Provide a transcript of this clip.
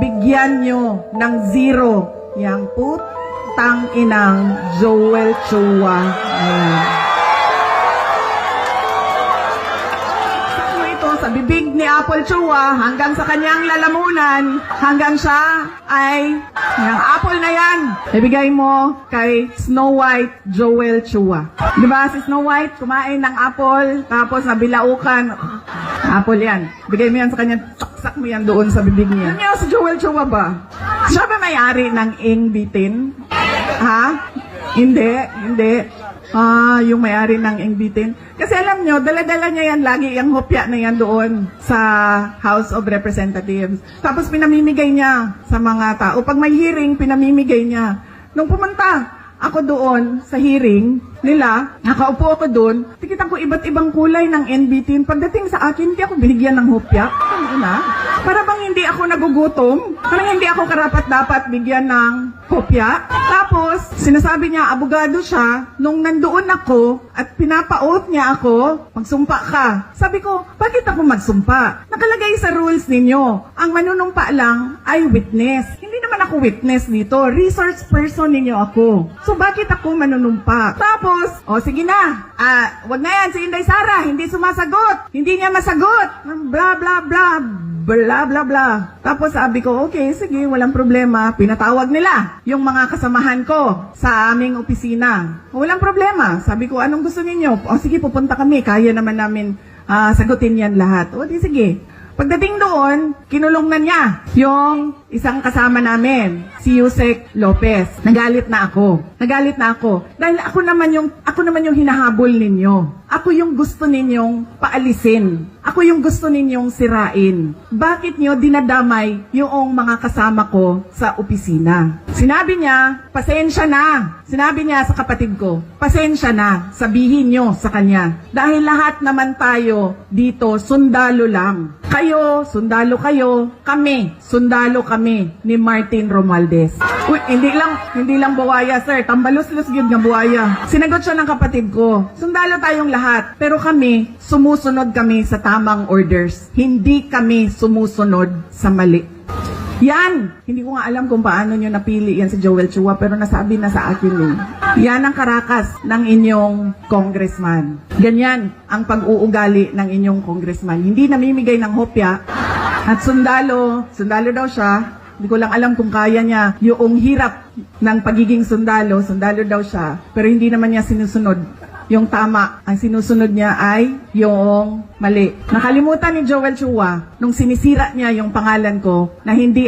bigyan nyo ng zero yang putang inang Joel Chua. Ayan. Ito sa bibig ni Apple Chua hanggang sa kanyang lalamunan hanggang siya ay yung apple na yan ibigay mo kay Snow White Joel Chua. Di ba si Snow White kumain ng apple tapos nabilaukan apple yan. Bigay mo yan sa kanya saksak mo yan doon sa bibig niya. Ano si Joel Chua ba? Siya ba may-ari ng Ing Bitin? Ha? Hindi, hindi. Ah, yung may-ari ng Ingbitin. Kasi alam nyo, dala-dala niya yan lagi, yung hopya na yan doon sa House of Representatives. Tapos pinamimigay niya sa mga tao. Pag may hearing, pinamimigay niya. Nung pumunta ako doon sa hearing nila, nakaupo ako doon, tikitan ko iba't ibang kulay ng NBT. Pagdating sa akin, hindi ako binigyan ng hopya. Ano na? Para bang hindi ako nagugutom? Parang hindi ako karapat-dapat bigyan ng kopya. Tapos, sinasabi niya, abogado siya, nung nandoon ako at pinapaoath niya ako, magsumpa ka. Sabi ko, bakit ako magsumpa? Nakalagay sa rules ninyo, ang manunumpa lang ay witness. Ako witness dito. Resource person ninyo ako. So, bakit ako manunumpa? Tapos, o sige na, ah, wag na yan, si Inday Sara, hindi sumasagot. Hindi niya masagot. Bla, bla, bla bla bla bla. Tapos sabi ko, okay, sige, walang problema. Pinatawag nila yung mga kasamahan ko sa aming opisina. Walang problema. Sabi ko, anong gusto ninyo? O sige, pupunta kami. Kaya naman namin ah, sagutin yan lahat. O di sige. Pagdating doon, kinulong na niya yung isang kasama namin, si Yusek Lopez. Nagalit na ako. Nagalit na ako. Dahil ako naman yung, ako naman yung hinahabol ninyo. Ako yung gusto ninyong paalisin. Ako yung gusto ninyong sirain. Bakit nyo dinadamay yung mga kasama ko sa opisina? Sinabi niya, pasensya na. Sinabi niya sa kapatid ko, pasensya na. Sabihin nyo sa kanya. Dahil lahat naman tayo dito, sundalo lang. Kayo, sundalo kayo. Kami, sundalo kami ni Martin Romualdez. Uy, hindi lang, hindi lang buwaya, sir. Tambalos-los yun nga buwaya. Sinagot siya ng kapatid ko. Sundalo tayong lahat. Pero kami, sumusunod kami sa tamang orders. Hindi kami sumusunod sa mali. Yan! Hindi ko nga alam kung paano nyo napili yan si Joel Chua, pero nasabi na sa akin eh. Yan ang karakas ng inyong congressman. Ganyan ang pag-uugali ng inyong congressman. Hindi namimigay ng hopya at sundalo, sundalo daw siya, hindi ko lang alam kung kaya niya yung hirap ng pagiging sundalo, sundalo daw siya, pero hindi naman niya sinusunod yung tama. Ang sinusunod niya ay yung mali. Nakalimutan ni Joel Chua nung sinisira niya yung pangalan ko na hindi